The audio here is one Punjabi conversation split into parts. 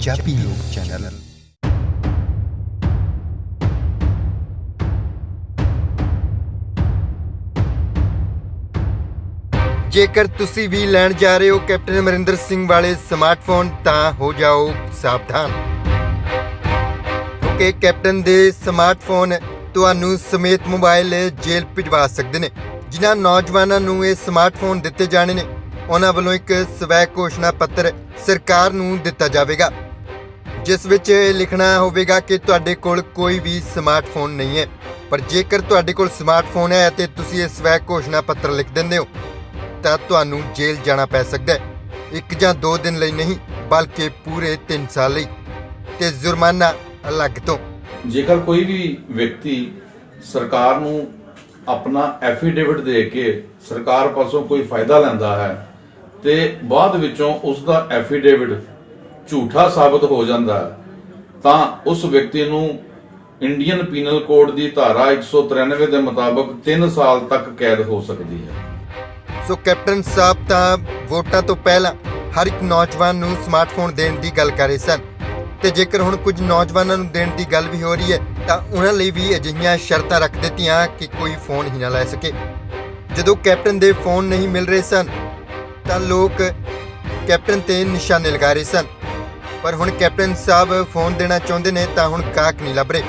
ਪੰਜਾਬੀ ਲੋਕ ਜੇਕਰ ਤੁਸੀਂ ਵੀ ਲੈਣ ਜਾ ਰਹੇ ਹੋ ਕੈਪਟਨ ਅਮਰਿੰਦਰ ਸਿੰਘ ਵਾਲੇ ਸਮਾਰਟਫੋਨ ਤਾਂ ਹੋ ਜਾਓ ਸਾਵਧਾਨ। ਕਿਉਂਕਿ ਕੈਪਟਨ ਦੇ ਸਮਾਰਟਫੋਨ ਤੁਹਾਨੂੰ ਸਮੇਤ ਮੋਬਾਈਲ ਜੇਲ੍ਹ ਭਿਜਵਾ ਸਕਦੇ ਨੇ। ਜਿਨ੍ਹਾਂ ਨੌਜਵਾਨਾਂ ਨੂੰ ਇਹ ਸਮਾਰਟਫੋਨ ਦਿੱਤੇ ਜਾਣੇ ਨੇ, ਉਹਨਾਂ ਵੱਲੋਂ ਇੱਕ ਸਵੈ ਘੋਸ਼ਣਾ ਪੱਤਰ ਸਰਕਾਰ ਨੂੰ ਦਿੱਤਾ ਜਾਵੇਗਾ। ਜਿਸ ਵਿੱਚ ਇਹ ਲਿਖਣਾ ਹੋਵੇਗਾ ਕਿ ਤੁਹਾਡੇ ਕੋਲ ਕੋਈ ਵੀ ਸਮਾਰਟਫੋਨ ਨਹੀਂ ਹੈ। ਪਰ ਜੇਕਰ ਤੁਹਾਡੇ ਕੋਲ ਸਮਾਰਟਫੋਨ ਹੈ ਤੇ ਤੁਸੀਂ ਇਹ ਸਵੈ ਘੋਸ਼ਣਾ ਪੱਤਰ ਲਿਖ ਦਿੰਦੇ ਹੋ, ਤਾਂ ਤੁਹਾਨੂੰ ਜੇਲ੍ਹ ਜਾਣਾ ਪੈ ਸਕਦਾ ਹੈ। ਇੱਕ ਜਾਂ ਦੋ ਦਿਨ ਲਈ ਨਹੀਂ, ਬਲਕਿ ਪੂਰੇ 3 ਸਾਲ ਲਈ। ਤੇ ਜੁਰਮਾਨਾ ਅਲੱਗ ਤੋਂ। ਜੇਕਰ ਕੋਈ ਵੀ ਵਿਅਕਤੀ ਸਰਕਾਰ ਨੂੰ ਆਪਣਾ ਐਫੀਡੇਵਿਟ ਦੇ ਕੇ ਸਰਕਾਰ ਪਾਸੋਂ ਕੋਈ ਫਾਇਦਾ ਲੈਂਦਾ ਹੈ, ਤੇ ਬਾਅਦ ਵਿੱਚੋਂ ਉਸ ਦਾ ਐਫੀਡੇਵਿਟ ਝੂਠਾ ਸਾਬਤ ਹੋ ਜਾਂਦਾ ਤਾਂ ਉਸ ਵਿਅਕਤੀ ਨੂੰ ਇੰਡੀਅਨ ਪੀਨਲ ਕੋਡ ਦੀ ਧਾਰਾ 193 ਦੇ ਮੁਤਾਬਕ 3 ਸਾਲ ਤੱਕ ਕੈਦ ਹੋ ਸਕਦੀ ਹੈ। ਸੋ ਕੈਪਟਨ ਸਾਹਿਬ ਤਾਂ ਵੋਟਾਂ ਤੋਂ ਪਹਿਲਾਂ ਹਰ ਇੱਕ ਨੌਜਵਾਨ ਨੂੰ ਸਮਾਰਟਫੋਨ ਦੇਣ ਦੀ ਗੱਲ ਕਰ ਰਹੇ ਸਨ। ਤੇ ਜੇਕਰ ਹੁਣ ਕੁਝ ਨੌਜਵਾਨਾਂ ਨੂੰ ਦੇਣ ਦੀ ਗੱਲ ਵੀ ਹੋ ਰਹੀ ਹੈ, ਤਾਂ ਉਹਨਾਂ ਲਈ ਵੀ ਅਜਿਹੀਆਂ ਸ਼ਰਤਾਂ ਰੱਖ ਦਿੱਤੀਆਂ ਕਿ ਕੋਈ ਫੋਨ ਹੀ ਨਾ ਲੈ ਸਕੇ। ਜਦੋਂ ਕੈਪਟਨ ਦੇ ਫੋਨ ਨਹੀਂ ਮਿਲ ਰਹੇ ਸਨ, ਤਾਂ ਲੋਕ ਕੈਪਟਨ ਤੇ ਨਿਸ਼ਾਨੇ ਲਗਾ ਰਹੇ ਸਨ। ਪਰ ਹੁਣ ਕੈਪਟਨ ਸਾਹਿਬ ਫੋਨ ਦੇਣਾ ਚਾਹੁੰਦੇ ਨੇ ਤਾਂ ਹੁਣ ਕਾਕ ਨਹੀਂ ਲੱਭ ਰਹੇ।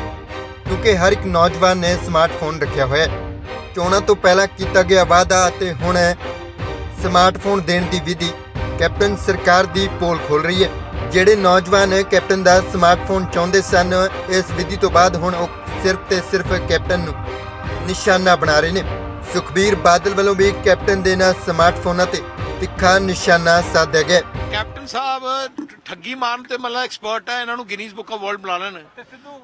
ਕਿਉਂਕਿ ਹਰ ਇੱਕ ਨੌਜਵਾਨ ਨੇ ਸਮਾਰਟਫੋਨ ਰੱਖਿਆ ਹੋਇਆ ਹੈ। ਚੋਣਾਂ ਤੋਂ ਪਹਿਲਾਂ ਕੀਤਾ ਗਿਆ ਵਾਅਦਾ ਅਤੇ ਹੁਣ ਸਮਾਰਟਫੋਨ ਦੇਣ ਦੀ ਵਿਧੀ ਕੈਪਟਨ ਸਰਕਾਰ ਦੀ ਪੋਲ ਖੋਲ ਰਹੀ ਹੈ। ਜਿਹੜੇ ਨੌਜਵਾਨ ਕੈਪਟਨ ਦਾ ਸਮਾਰਟਫੋਨ ਚਾਹੁੰਦੇ ਸਨ, ਇਸ ਵਿਧੀ ਤੋਂ ਬਾਅਦ ਹੁਣ ਉਹ ਸਿਰਫ ਤੇ ਸਿਰਫ ਕੈਪਟਨ ਨੂੰ ਨਿਸ਼ਾਨਾ ਬਣਾ ਰਹੇ ਨੇ। ਸੁਖਬੀਰ ਬਾਦਲ ਵੱਲੋਂ ਵੀ ਕੈਪਟਨ ਦੇ ਨਾਲ ਸਮਾਰਟਫੋਨਾਂ ਤੇ ਤਿੱਖਾ ਨਿਸ਼ਾਨਾ ਸਾਧਿਆ ਗਿਆ ਕੈਪਟਨ ਸਾਹਿਬ ਠੱਗੀ ਮਾਰਨ ਤੇ ਮਤਲਬ ਐਕਸਪਰਟ ਹੈ ਇਹਨਾਂ ਨੂੰ ਗਿਨੀਜ਼ ਬੁੱਕ ਆਫ ਵਰਲਡ ਬਣਾ ਲੈਣ।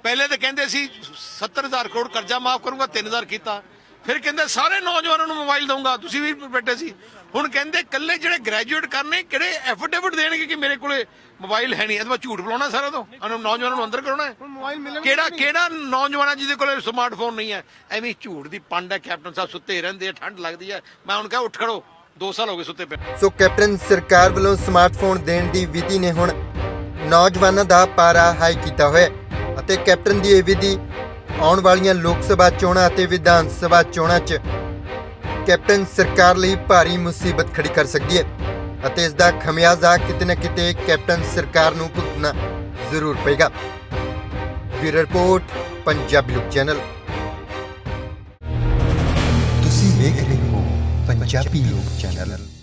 ਪਹਿਲੇ ਤਾਂ ਕਹਿੰਦੇ ਸੀ 70000 ਕਰੋੜ ਕਰਜ਼ਾ ਮਾਫ ਕਰੂੰਗਾ 3000 ਕੀਤਾ। ਫਿਰ ਕਹਿੰਦੇ ਸਾਰੇ ਨੌਜਵਾਨਾਂ ਨੂੰ ਮੋਬਾਈਲ ਦਊਂਗਾ ਤੁਸੀਂ ਵੀ ਬੈਠੇ ਸੀ। ਹੁਣ ਕਹਿੰਦੇ ਕੱਲੇ ਜਿਹੜੇ ਗ੍ਰੈਜੂਏਟ ਕਰਨੇ ਕਿਹੜੇ ਐਫੀਡੇਵਿਟ ਦੇਣਗੇ ਕਿ ਮੇਰੇ ਕੋਲੇ ਮੋਬਾਈਲ ਹੈ ਨਹੀਂ? ਇਹ ਤਾਂ ਮੈਂ ਝੂਠ ਬੁਲਾਉਣਾ ਸਾਰਾ ਤੋਂ? ਅਨ- ਨੌਜਵਾਨਾਂ ਨੂੰ ਅੰਦਰ ਕਰਾਉਣਾ ਹੈ? ਕਿਹੜਾ ਕਿਹੜਾ ਨੌਜਵਾਨ ਜਿਹਦੇ ਕੋਲੇ ਸਮਾਰਟਫੋਨ ਨਹੀਂ ਹੈ? ਐਵੇਂ ਝੂਠ ਦੀ ਪੰਡ ਹੈ ਕੈਪਟਨ ਸਾਹਿਬ ਸੁੱਤੇ ਰਹਿੰਦੇ ਆ ਠੰਡ ਲੱਗਦੀ ਹੈ। ਮੈਂ ਹੁਣ ਕਿਹਾ ਉੱਠ ਖੜੋ। 2 ਸਾਲ ਹੋ ਗਏ ਸੁੱਤੇ ਪਏ। ਸੋ ਕੈਪਟਨ ਸਰਕਾਰ ਵੱਲੋਂ ਸਮਾਰਟਫੋਨ ਦੇਣ ਦੀ ਵਿਧੀ ਨੇ ਹੁਣ ਨੌਜਵਾਨਾਂ ਦਾ ਪਾਰਾ ਹਾਈ ਕੀਤਾ ਹੋਇਆ ਅਤੇ ਕੈਪਟਨ ਦੀ ਇਹ ਵਿਧੀ ਆਉਣ ਵਾਲੀਆਂ ਲੋਕ ਸਭਾ ਚੋਣਾਂ ਅਤੇ ਵਿਧਾਨ ਸਭਾ ਚੋਣਾਂ 'ਚ ਕੈਪਟਨ ਸਰਕਾਰ ਲਈ ਭਾਰੀ ਮੁਸੀਬਤ ਖੜੀ ਕਰ ਸਕਦੀ ਹੈ ਅਤੇ ਇਸ ਦਾ ਖਮਿਆਜ਼ਾ ਕਿਤੇ ਨਾ ਕਿਤੇ ਕੈਪਟਨ ਸਰਕਾਰ ਨੂੰ ਭੁਗਤਣਾ ਜ਼ਰੂਰ ਪਏਗਾ। ਬਿਊਰੋ ਰਿਪੋਰਟ, ਪੰਜਾਬੀ ਲੋਕ ਚੈਨਲ। ਤੁਸੀਂ ਵੇਖ